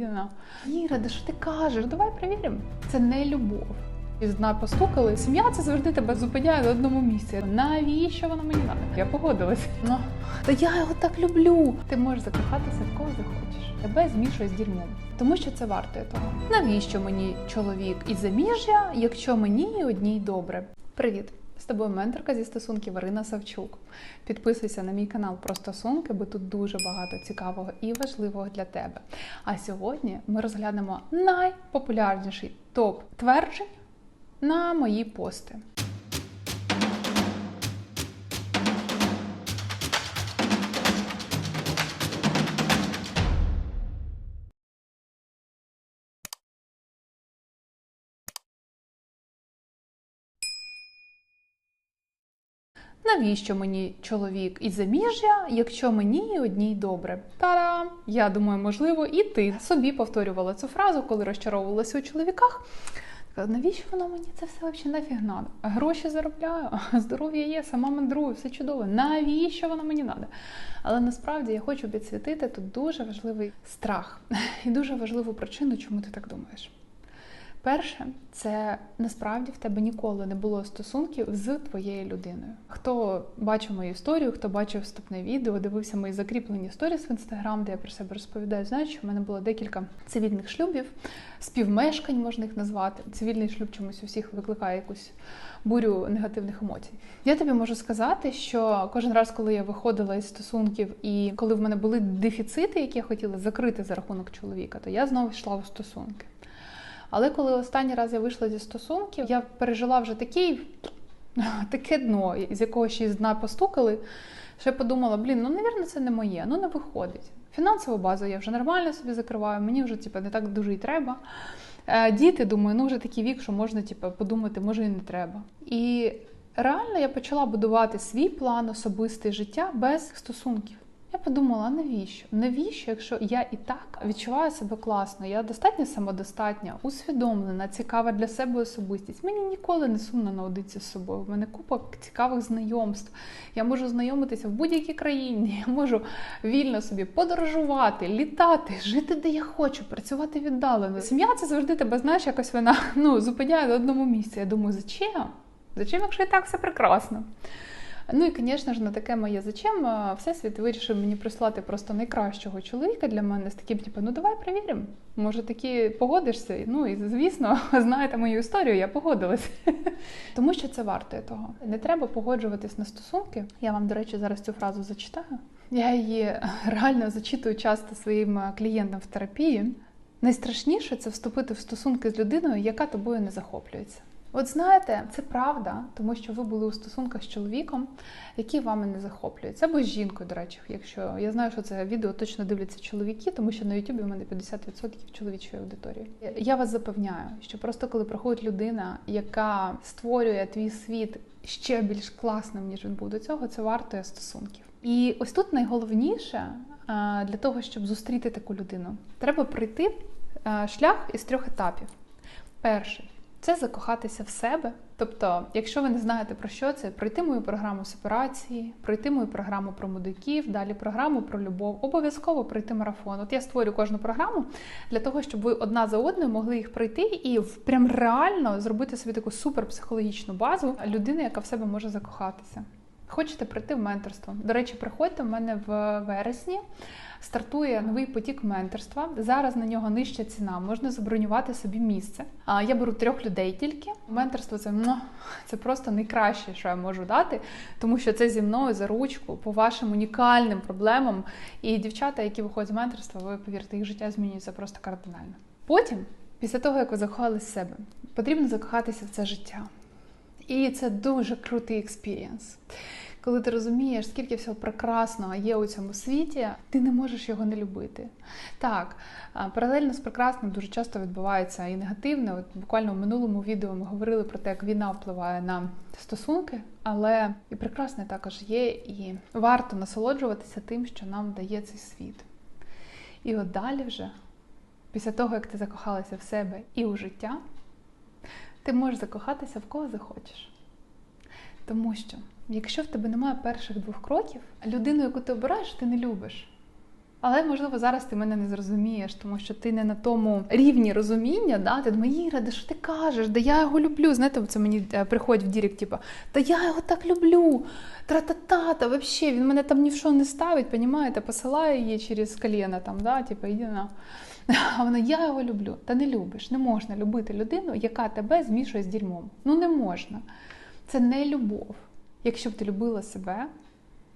Іра, Іра, да що ти кажеш? Давай перевіримо. Це не любов. І дна постукали. Сім'я це завжди тебе зупиняє на одному місці. Навіщо воно мені треба? Я погодилась. Ну, та я його так люблю. Ти можеш закохатися в кого захочеш. Тебе змішує з дерьмом. Тому що це вартує того. Навіщо мені чоловік із заміжжя, якщо мені одній добре? Привіт! З тобою менторка зі стосунків Ірина Савчук. Підписуйся на мій канал про стосунки, бо тут дуже багато цікавого і важливого для тебе. А сьогодні ми розглянемо найпопулярніший топ тверджень на мої пости. Навіщо мені чоловік із заміжжя, якщо мені одній добре? Та-дам! Я думаю, можливо, і ти собі повторювала цю фразу, коли розчаровувалася у чоловіках. Навіщо воно мені це все взагалі нафіг надо? Гроші заробляю, здоров'я є, сама мандрую, все чудово. Навіщо воно мені надо? Але насправді я хочу підсвітити тут дуже важливий страх і дуже важливу причину, чому ти так думаєш. Перше, це насправді в тебе ніколи не було стосунків з твоєю людиною. Хто бачив мою історію, хто бачив вступне відео, дивився мої закріплені сторіс в інстаграм, де я про себе розповідаю, знають, що в мене було декілька цивільних шлюбів, співмешкань можна їх назвати. Цивільний шлюб чомусь у всіх викликає якусь бурю негативних емоцій. Я тобі можу сказати, що кожен раз, коли я виходила із стосунків, і коли в мене були дефіцити, які я хотіла закрити за рахунок чоловіка, то я знову йшла у стосунки. Але коли останній раз я вийшла зі стосунків, я пережила вже такий, таке дно, з якого ще дна постукали, що я подумала, блін, ну, навірно, це не моє, ну не виходить. Фінансову базу я вже нормально собі закриваю, мені вже типу, не так дуже й треба. Е, Діти, думаю, ну вже такий вік, що можна типу, подумати, може і не треба. І реально я почала будувати свій план особистий життя без стосунків. Подумала, навіщо? Навіщо, якщо я і так відчуваю себе класно, я достатньо самодостатня, усвідомлена, цікава для себе особистість. Мені ніколи не сумно наодиться з собою. У мене купа цікавих знайомств. Я можу знайомитися в будь-якій країні, я можу вільно собі подорожувати, літати, жити де я хочу, працювати віддалено. Сім'я це завжди тебе, знаєш, якось вона ну, зупиняє на одному місці. Я думаю, зачем? Зачем, якщо і так все прекрасно? Ну і, звісно ж, на таке моє зачем Всесвіт вирішив мені прислати просто найкращого чоловіка для мене з таким, типу, ну давай перевіримо. Може, таки погодишся. Ну і звісно, знаєте мою історію, я погодилась. Тому що це вартує того. Не треба погоджуватись на стосунки. Я вам, до речі, зараз цю фразу зачитаю. Я її реально зачитую часто своїм клієнтам в терапії. Найстрашніше це вступити в стосунки з людиною, яка тобою не захоплюється. От знаєте, це правда, тому що ви були у стосунках з чоловіком, який вами не захоплюється, або з жінкою, до речі, якщо я знаю, що це відео точно дивляться чоловіки, тому що на Ютубі в мене 50% чоловічої аудиторії. Я вас запевняю, що просто коли приходить людина, яка створює твій світ ще більш класним, ніж він був до цього, це вартує стосунків. І ось тут найголовніше для того, щоб зустріти таку людину, треба пройти шлях із трьох етапів. Перший це закохатися в себе. Тобто, якщо ви не знаєте про що це, пройти мою програму сепарації, пройти мою програму про мудаків, далі програму про любов, обов'язково пройти марафон. От я створю кожну програму для того, щоб ви одна за одною могли їх пройти і прям реально зробити собі таку суперпсихологічну базу людини, яка в себе може закохатися. Хочете прийти в менторство? До речі, приходьте в мене в вересні. Стартує новий потік менторства. Зараз на нього нижча ціна, можна забронювати собі місце. А я беру трьох людей тільки. Менторство це це просто найкраще, що я можу дати, тому що це зі мною за ручку по вашим унікальним проблемам. І дівчата, які виходять з менторства, ви повірте, їх життя змінюється просто кардинально. Потім, після того як ви закохали себе, потрібно закохатися в це життя. І це дуже крутий експірієнс. Коли ти розумієш, скільки всього прекрасного є у цьому світі, ти не можеш його не любити. Так, паралельно з прекрасним дуже часто відбувається і негативне. От буквально в минулому відео ми говорили про те, як війна впливає на стосунки, але і прекрасне також є, і варто насолоджуватися тим, що нам дає цей світ. І от далі вже, після того, як ти закохалася в себе і у життя, ти можеш закохатися в кого захочеш. Тому що, якщо в тебе немає перших двох кроків, людину, яку ти обираєш, ти не любиш. Але можливо зараз ти мене не зрозумієш, тому що ти не на тому рівні розуміння. Да? Ти думаєш, Іра, де що ти кажеш? Да я його люблю. Знаєте, це мені е, приходить в Дірік, типу, та я його так люблю. Тра-та-та-та, вообще, він мене там ні в що не ставить, понімаєте, посилає її через коліна, там, да? типу, іди на. А вона, я його люблю. Та не любиш. Не можна любити людину, яка тебе змішує з дерьмом. Ну не можна. Це не любов. Якщо б ти любила себе,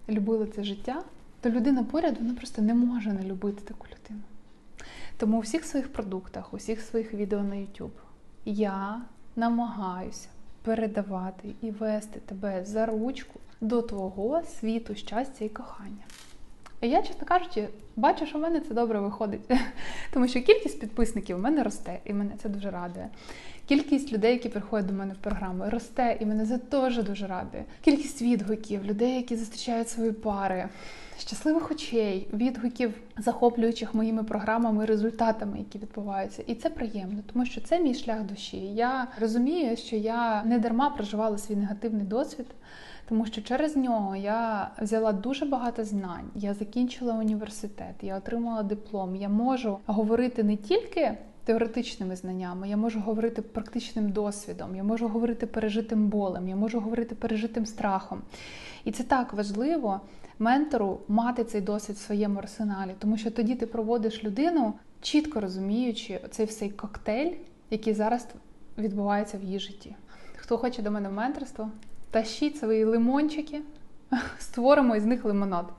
любила це життя, то людина поряд вона просто не може не любити таку людину. Тому у всіх своїх продуктах, у всіх своїх відео на YouTube я намагаюся передавати і вести тебе за ручку до твого світу, щастя і кохання. Я, чесно кажучи, бачу, що в мене це добре виходить, тому що кількість підписників у мене росте, і мене це дуже радує. Кількість людей, які приходять до мене в програму, росте, і мене це теж дуже радує. Кількість відгуків, людей, які зустрічають свої пари, щасливих очей, відгуків, захоплюючих моїми програмами, результатами, які відбуваються. І це приємно, тому що це мій шлях душі. Я розумію, що я не дарма проживала свій негативний досвід. Тому що через нього я взяла дуже багато знань. Я закінчила університет, я отримала диплом. Я можу говорити не тільки теоретичними знаннями, я можу говорити практичним досвідом, я можу говорити пережитим болем, я можу говорити пережитим страхом. І це так важливо ментору мати цей досвід в своєму арсеналі, тому що тоді ти проводиш людину, чітко розуміючи цей всей коктейль, який зараз відбувається в її житті. Хто хоче до мене в менторство? Тащіть свої лимончики, створимо із них лимонад.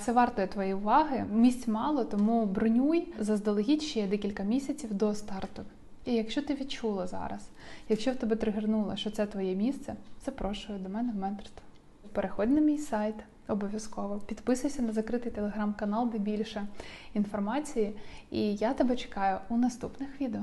Це вартує твоєї уваги. Місць мало, тому бронюй заздалегідь ще декілька місяців до старту. І якщо ти відчула зараз, якщо в тебе тригернуло, що це твоє місце, запрошую до мене в менторство. Переходь на мій сайт обов'язково, підписуйся на закритий телеграм-канал, де більше інформації. І я тебе чекаю у наступних відео.